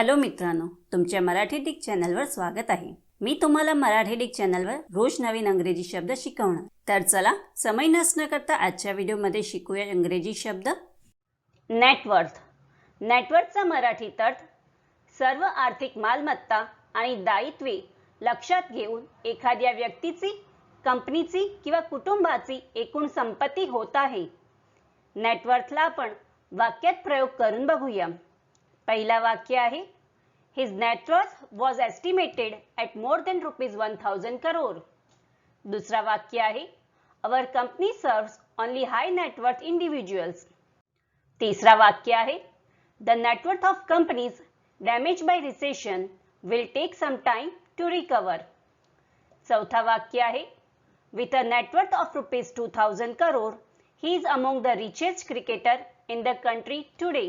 Hello मित्रांनो तुमच्या Marathi Dick चॅनलवर स्वागत आहे. मी तुम्हाला मराठी डिक चॅनलवर रोज नवीन अंग्रेजी शब्द शिकवणार. तर चला समय नसणं करता आजच्या व्हिडिओमध्ये शिकूया इंग्रजी शब्द. नेटवर्थ नेटवर्कचा मराठी अर्थ सर्व आर्थिक मालमत्ता आणि दायित्वे लक्षात घेऊन एखाद्या व्यक्तीची कंपनीची किंवा कुटुंबाची एकूण संपत्ती होत आहे. नेटवर्थला आपण वाक्यात प्रयोग करून बघूया. पहिला वाक्य आहे. His net worth was estimated at more than rupees one thousand crore दुसरा वाक्य आहे. Our company serves only high net worth individuals तिसरा वाक्य आहे. The net worth of companies damage by recession will take some time to recover चौथा वाक्य आहे. With a net worth of rupees two thousand crore he is among the richest cricketer in the country today